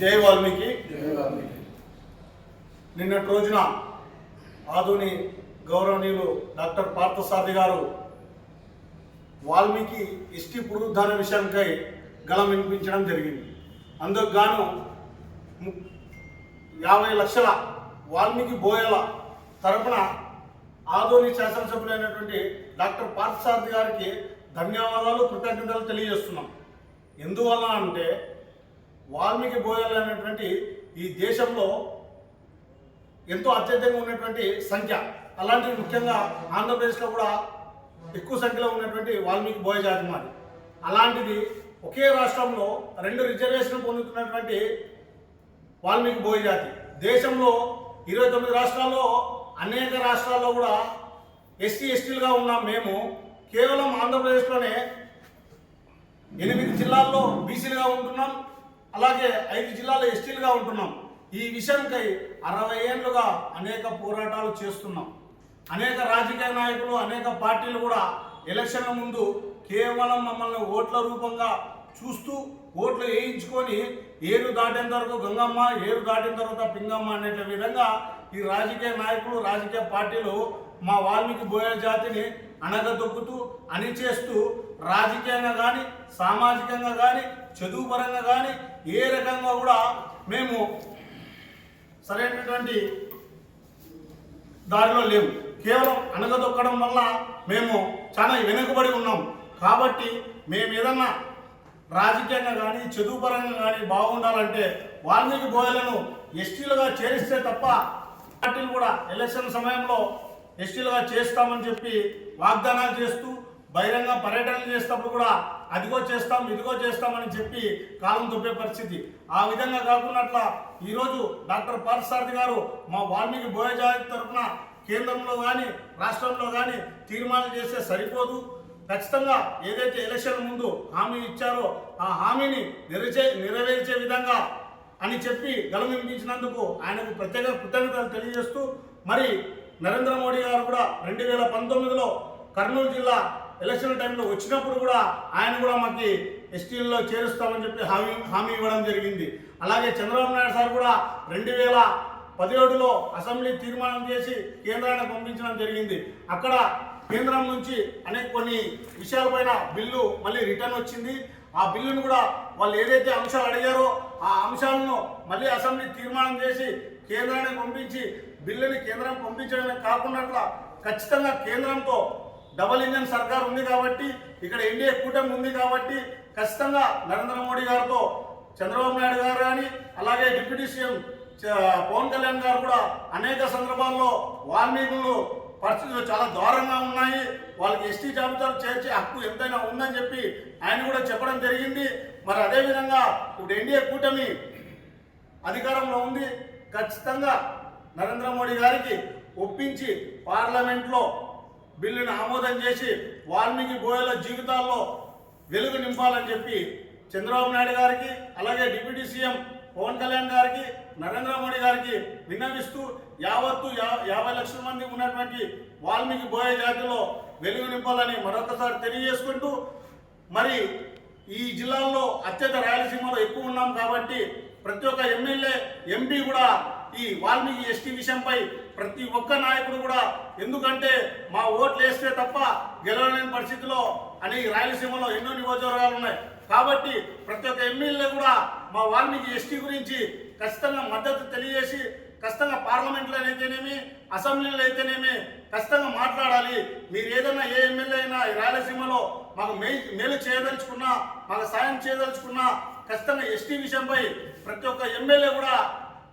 జై వాల్మీకి. నిన్నటి రోజున ఆధుని గౌరవనీయులు డాక్టర్ పార్థసారథి గారు వాల్మీకి ఇష్టి పునరుద్ధాన విషయంకై గళం వినిపించడం జరిగింది. అందుకు గాను యాభై లక్షల వాల్మీకి బోయల తరపున ఆదోని శాసనసభ్యులైనటువంటి డాక్టర్ పార్థసారథి గారికి ధన్యవాదాలు కృతజ్ఞతలు తెలియజేస్తున్నాం. ఎందువల్ల అంటే వాల్మీకి బోయలు అనేటువంటి ఈ దేశంలో ఎంతో అత్యధికంగా ఉన్నటువంటి సంఖ్య. అలాంటివి ముఖ్యంగా ఆంధ్రప్రదేశ్లో కూడా ఎక్కువ సంఖ్యలో ఉన్నటువంటి వాల్మీకి బోయ జాతి మాది. అలాంటిది ఒకే రాష్ట్రంలో రెండు రిజర్వేషన్ పొందుతున్నటువంటి వాల్మీకి బోయ జాతి దేశంలో ఇరవై తొమ్మిది రాష్ట్రాల్లో అనేక రాష్ట్రాల్లో కూడా ఎస్సీ ఎస్టీలుగా ఉన్నాం మేము. కేవలం ఆంధ్రప్రదేశ్లోనే ఎనిమిది జిల్లాల్లో బీసీలుగా ఉంటున్నాం. అలాగే ఐదు జిల్లాల్లో ఎస్టీలుగా ఉంటున్నాం. ఈ విషయంకై అరవై ఏళ్ళుగా అనేక పోరాటాలు చేస్తున్నాం. అనేక రాజకీయ నాయకులు అనేక పార్టీలు కూడా ఎలక్షన్ల ముందు కేవలం మమ్మల్ని ఓట్ల రూపంగా చూస్తూ ఓట్లు వేయించుకొని ఏరు దాటిన తర్వాత గంగమ్మ ఏరు దాటిన తర్వాత పింగమ్మ అనే విధంగా ఈ రాజకీయ నాయకులు రాజకీయ పార్టీలు మా వాల్మీకి బోయ జాతిని అణగదొక్కుతూ అణిచేస్తూ రాజకీయంగా కానీ సామాజికంగా కానీ చదువు పరంగా కానీ ఏ రకంగా కూడా మేము సరైనటువంటి దారిలో లేవు కేవలం అణగదొక్కడం వల్ల మేము చాలా వెనుకబడి ఉన్నాం. కాబట్టి మేము ఏదన్నా రాజకీయంగా కానీ చదువు పరంగా కానీ బాగుండాలంటే వాల్మీకి బోయలను ఎస్టీలుగా చేరిస్తే తప్ప పార్టీలు కూడా ఎలక్షన్ సమయంలో ఎస్టీలుగా చేస్తామని చెప్పి వాగ్దానాలు చేస్తూ బహిరంగ పర్యటనలు చేసేటప్పుడు కూడా అదిగో చేస్తాం ఇదిగో చేస్తామని చెప్పి కాలం తొప్పే పరిస్థితి. ఆ విధంగా కాకున్నట్ల ఈరోజు డాక్టర్ పార్థసారథి గారు మా వాల్మీకి బోయ తరఫున కేంద్రంలో కానీ రాష్ట్రంలో కానీ తీర్మానం చేస్తే సరిపోదు. ఖచ్చితంగా ఏదైతే ఎలక్షన్ ముందు హామీ ఇచ్చారో ఆ హామీని నెరచే నెరవేర్చే విధంగా అని చెప్పి గలం ఆయనకు ప్రత్యేక కృతజ్ఞతలు తెలియజేస్తూ మరి నరేంద్ర మోడీ గారు కూడా రెండు వేల పంతొమ్మిదిలో కర్నూలు జిల్లా ఎలక్షన్ టైంలో వచ్చినప్పుడు కూడా ఆయన కూడా మనకి ఎస్టీల్లో చేరుస్తామని చెప్పి హామీ హామీ ఇవ్వడం జరిగింది. అలాగే చంద్రబాబు నాయుడు సార్ కూడా రెండు వేల పదిహేడులో అసెంబ్లీ తీర్మానం చేసి కేంద్రానికి పంపించడం జరిగింది. అక్కడ కేంద్రం నుంచి అనేక కొన్ని విషయాలపైన బిల్లు మళ్ళీ రిటర్న్ వచ్చింది. ఆ బిల్లును కూడా వాళ్ళు ఏదైతే అంశాలు అడిగారో ఆ అంశాలను మళ్ళీ అసెంబ్లీ తీర్మానం చేసి కేంద్రానికి పంపించి బిల్లుని కేంద్రం పంపించడమే కాకుండా ఖచ్చితంగా కేంద్రంతో డబల్ ఇంజన్ సర్కార్ ఉంది కాబట్టి ఇక్కడ ఎన్డీఏ కూటమి ఉంది కాబట్టి ఖచ్చితంగా నరేంద్ర మోడీ గారితో చంద్రబాబు నాయుడు గారు కానీ అలాగే డిప్యూటీ సీఎం చ- పవన్ కళ్యాణ్ గారు కూడా అనేక సందర్భాల్లో వాల్మీకులు పరిస్థితులు చాలా దారుణంగా ఉన్నాయి. వాళ్ళకి ఎస్టీ జాబితాలు చేర్చే హక్కు ఎంతైనా ఉందని చెప్పి ఆయన కూడా చెప్పడం జరిగింది. మరి అదేవిధంగా ఇప్పుడు ఎన్డీఏ కూటమి అధికారంలో ఉంది. ఖచ్చితంగా నరేంద్ర మోడీ గారికి ఒప్పించి పార్లమెంట్లో బిల్లును ఆమోదం చేసి వాల్మీకి బోయల జీవితాల్లో వెలుగు నింపాలని చెప్పి చంద్రబాబు నాయుడు గారికి అలాగే డిప్యూటీ సీఎం పవన్ కళ్యాణ్ గారికి నరేంద్ర మోడీ గారికి విన్నవిస్తూ యావత్తు యాభై లక్షల మంది ఉన్నటువంటి వాల్మీకి బోయ జాతిలో వెలుగు నింపాలని మరొకసారి తెలియజేసుకుంటూ మరి ఈ జిల్లాల్లో అత్యంత రాయలసీమలో ఎక్కువ ఉన్నాం కాబట్టి ప్రతి ఒక్క ఎమ్మెల్యే ఎంపీ కూడా ఈ వాల్మీకి ఎస్టీ విషయంపై ప్రతి ఒక్క నాయకుడు కూడా ఎందుకంటే మా ఓట్లు వేస్తే తప్ప గెలవలేని పరిస్థితిలో అని రాయలసీమలో ఎన్నో నియోజకవర్గాలు ఉన్నాయి. కాబట్టి ప్రతి ఒక్క ఎమ్మెల్యే కూడా మా వాల్మీకి ఎస్టీ గురించి ఖచ్చితంగా మద్దతు తెలియజేసి ఖచ్చితంగా పార్లమెంట్లో అయితేనేమి అసెంబ్లీలో అయితేనేమి ఖచ్చితంగా మాట్లాడాలి. మీరు ఏదైనా ఏ ఎమ్మెల్యే అయినా ఈ రాయలసీమలో మాకు మే మేలు చేయదలుచుకున్నా మాకు సాయం చేయదలుచుకున్నా ఖచ్చితంగా ఎస్టీ విషయంపై ప్రతి ఒక్క ఎమ్మెల్యే కూడా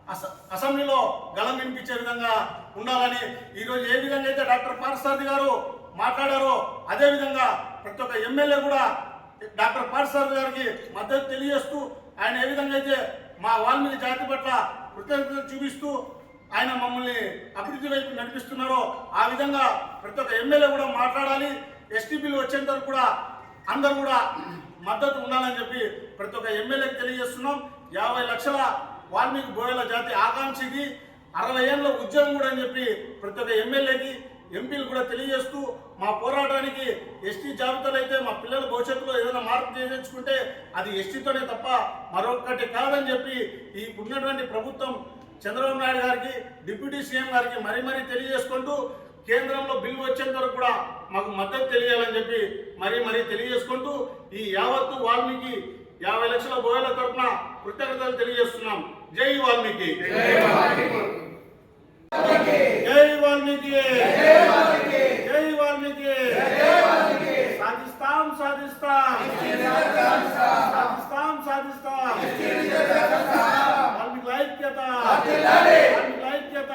అస అసెంబ్లీలో గలం వినిపించే విధంగా ఉండాలని ఈరోజు ఏ విధంగా అయితే డాక్టర్ పారసారథి గారు మాట్లాడారో అదేవిధంగా ప్రతి ఒక్క ఎమ్మెల్యే కూడా డాక్టర్ పాఠశాల గారికి మద్దతు తెలియజేస్తూ ఆయన ఏ విధంగా అయితే మా వాల్మీకి జాతి పట్ల కృతజ్ఞత చూపిస్తూ ఆయన మమ్మల్ని అభివృద్ధి వైపు నడిపిస్తున్నారో ఆ విధంగా ప్రతి ఒక్క ఎమ్మెల్యే కూడా మాట్లాడాలి ఎస్టీ బిల్లు వచ్చేంత వరకు కూడా అందరూ కూడా మద్దతు ఉండాలని చెప్పి ప్రతి ఒక్క ఎమ్మెల్యేకి తెలియజేస్తున్నాం. యాభై లక్షల వాల్మీకి బోయల జాతి ఆకాంక్షకి అరవై ఏళ్ళ ఉద్యోగం కూడా అని చెప్పి ప్రతి ఒక్క ఎమ్మెల్యేకి ఎంపీలు కూడా తెలియజేస్తూ మా పోరాటం ఎస్టీ జాబితాలు అయితే మా పిల్లల భవిష్యత్తులో ఏదైనా మార్పు చేయించుకుంటే అది ఎస్టీతోనే తప్ప మరొకటి కాదని చెప్పి ఈ ఉన్నటువంటి ప్రభుత్వం చంద్రబాబు నాయుడు గారికి డిప్యూటీ సీఎం గారికి మరీ మరీ తెలియజేసుకుంటూ కేంద్రంలో బిల్లు వచ్చేంత వరకు కూడా మాకు మద్దతు తెలియాలని చెప్పి మరీ మరీ తెలియజేసుకుంటూ ఈ యావత్తు వాల్మీకి యాభై లక్షల బోయల తరఫున కృతజ్ఞతలు తెలియజేస్తున్నాం. జై వాల్మీకి. జై వాల్మీకి జై వాల్మీకి సాధిస్తాం. సాధిస్తాం. సాధిస్తాం సాధిస్తాం. వాల్మీకి ఐక్యత. వాల్మీకి ఐక్యత.